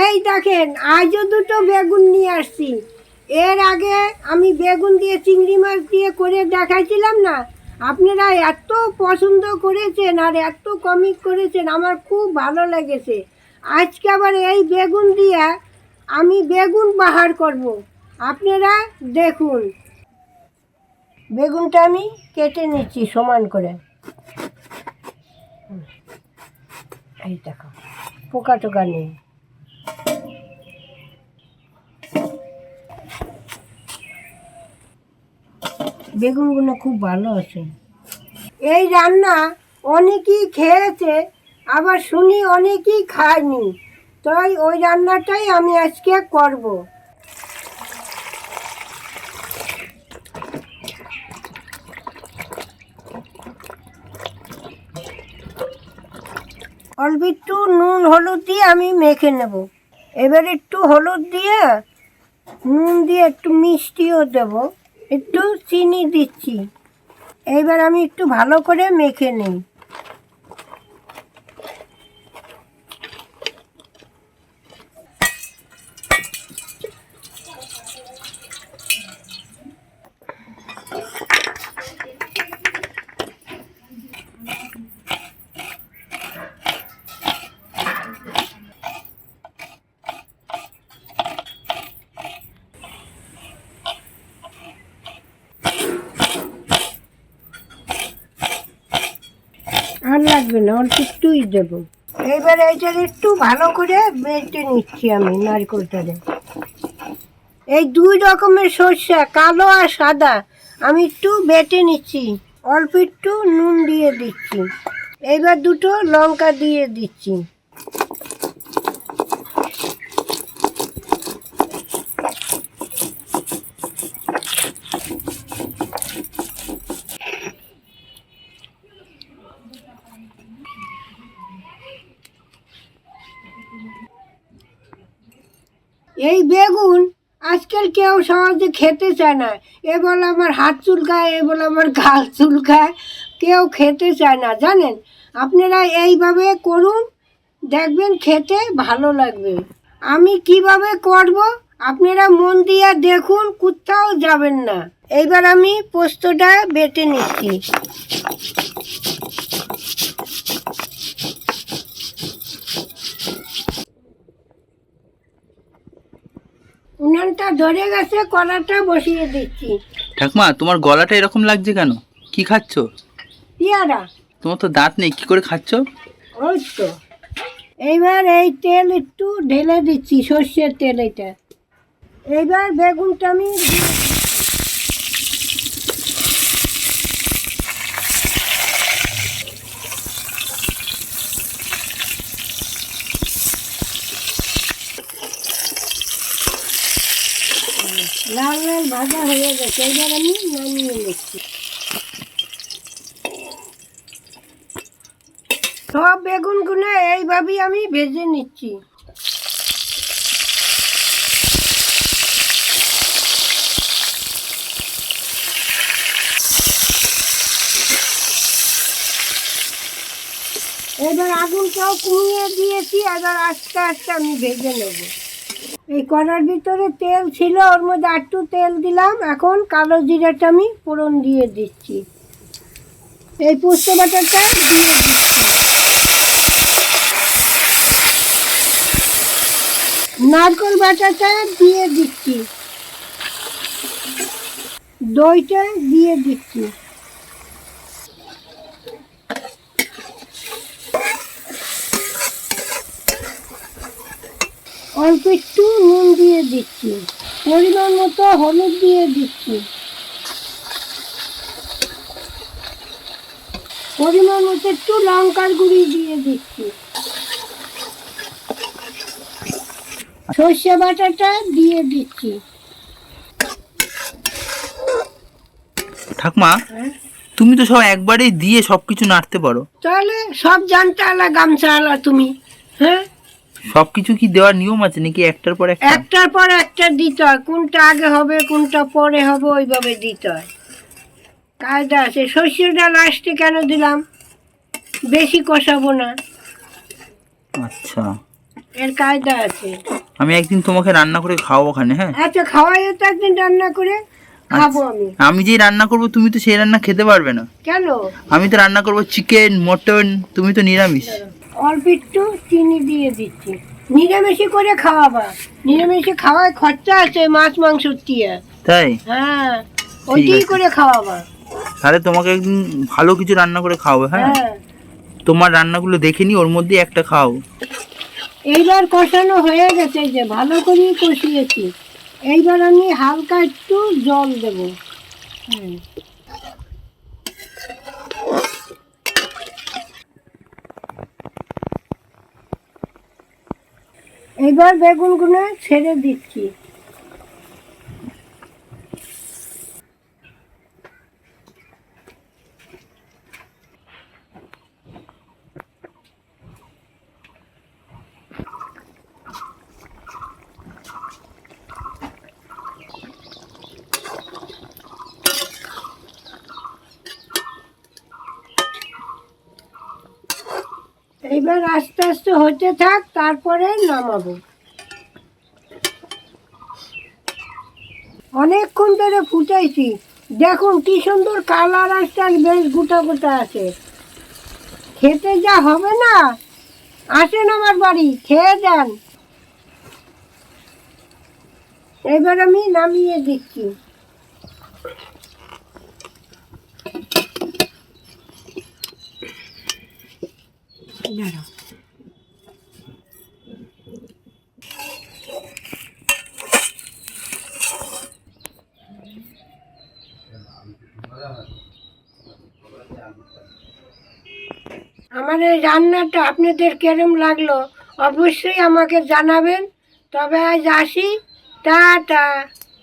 এই দেখেন, আজও দুটো বেগুন নিয়ে আসছি। এর আগে আমি বেগুন দিয়ে চিংড়ি মাছ দিয়ে করে দেখাইছিলাম না, আপনারা এত পছন্দ করেছেন আর এত কমিক করেছেন, আমার খুব ভালো লেগেছে। আজকে আবার এই বেগুন দিয়ে আমি বেগুন বাহার করব। আপনারা দেখুন। বেগুনটা আমি কেটে নিচ্ছি সমান করে। এই দেখো পোকা টোকা নেই। বেগুনগুলো খুব ভালো আছে। এই রান্না অনেকেই খেয়েছে, আবার শুনি অনেকেই খায়নি। তাই ওই রান্নাটাই আমি আজকে করব। অল্প একটু নুন হলুদ দিয়ে আমি মেখে নেব। এবার একটু হলুদ দিয়ে নুন দিয়ে একটু মিষ্টিও দেব। একটু চিনি দিচ্ছি। এইবার আমি একটু ভালো করে মেখে নিই। আর লাগবে না, অল্প একটুই দেবো। এইবার এইটা একটু ভালো করে বেটে নিচ্ছি আমি নারকেলটারে এই দুই রকমের সর্ষে, কালো আর সাদা, আমি একটু বেটে নিচ্ছি, অল্প একটু নুন দিয়ে দিচ্ছি। এইবার দুটো লঙ্কা দিয়ে দিচ্ছি। এই বেগুন আজকাল কেউ সহজে খেতে চায় না। এ বলে আমার হাত চুলকায়, এ বলে আমার গাল চুলকায়, কেউ খেতে চায় না, জানেন? আপনারা এইভাবে করুন, দেখবেন খেতে ভালো লাগবে। আমি কীভাবে করব? আপনারা মন দিয়ে দেখুন কোথাও যাবেন না। এইবার আমি পোস্তটা বেটে নিচ্ছি। উনানটা ধরে গেছে কলাটা বসিয়ে দিচ্ছি। ঠাকুমা তোমার গলাটা এরকম লাগছে কেন? কি খাচ্ছ? পেয়ারা। তোমার তো দাঁত নেই কি করে খাচ্ছ? ওই তো। এইবার এই তেল একটু ঢেলে দিচ্ছি সর্ষের তেল এটা। এইবার বেগুনটা আমি লাল লাল ভাজা হয়ে গেছে। এইবার আমি নামিয়ে নিচ্ছি। সব বেগুন বেগুনগুলো এইভাবেই আমি ভেজে নিচ্ছি। এবার আগুনটাও কমিয়ে দিয়েছি, এবার আস্তে আস্তে আমি ভেজে নেব। এই কড়ার ভিতরে তেল ছিল, ওর মধ্যে একটু তেল দিলাম। এখন কালো জিরাটা আমি ফোড়ন দিয়ে দিচ্ছি। এই পোস্ত বাটাটা দিয়ে দিচ্ছি। নারকেল বাটাটা দিয়ে দিচ্ছি। দইটা দিয়ে দিচ্ছি। অল্প একটু নুন দিয়ে দিচ্ছি। পরিমাণ মতো হলুদ দিয়ে দিচ্ছি। পরিমাণ মতো একটু লঙ্কার গুঁড়ি দিয়ে দিচ্ছি। সর্ষে বাটাটা দিয়ে দিচ্ছি। ঠাকুমা তুমি তো সব একবারেই দিয়ে সব কিছু নাড়তে পারো। তাহলে সব জানতে আলা গামছা আলা তুমি হ্যাঁ? সব কিছু কি দেওয়ার নিয়ম আছে নাকি একটার পর একটা? একটার পর একটা দিতে হয়। কোনটা আগে হবে কোনটা পরে হবে ওইভাবে দিতে হয়। কায়দা আছে। সর্ষেটা লাস্টে কেন দিলাম? বেশি কষাবো না। আচ্ছা। এর কায়দা আছে। আমি একদিন তোমাকে রান্না করে খাওয়াবো ওখানে হ্যাঁ? আচ্ছা খাওয়াই তো একদিন রান্না করে খাব আমি। আমি যেই রান্না করব তুমি তো সেই রান্না খেতে পারবে না। কেন? আমি তো রান্না করব চিকেন মটন তুমি তো নিরামিষ। অল্প একটু চিনি দিয়ে দিচ্ছি। নিরামিষি করে খাওয়াবা। নিরামিষি খাওয়ায় খরচা আছে মাছ মাংস দিয়ে। তাই? হ্যাঁ ওইটাই করে খাওয়াবা। তাহলে তোমাকে একদিন ভালো কিছু রান্না করে খাওয়াবো হ্যাঁ? হ্যাঁ। তোমার রান্নাগুলো দেখে নি ওর মধ্যে একটা খাও। এইবার কষানো হয়ে গেছে যে ভালো করে কষিয়েছি। এইবার আমি হালকা একটু জল দেব। হুম। এইবার বেগুনগুলো ছেড়ে দিচ্ছি। এইবার আস্তে আস্তে হতে থাক, তারপরে নামাবো। অনেকক্ষণ ধরে ফুটাইছি। দেখুন কি সুন্দর কালার আসছে আর বেশ গোটা গোটা আছে। খেতে যা হবে না? আসেন আমার বাড়ি, খেয়ে যান। এবার আমি নামিয়ে দিচ্ছি। দাঁড়াও। আমার এই রান্নাটা আপনাদের কেরম লাগল? অবশ্যই আমাকে জানাবেন। তবে আজ আসি। টাটা।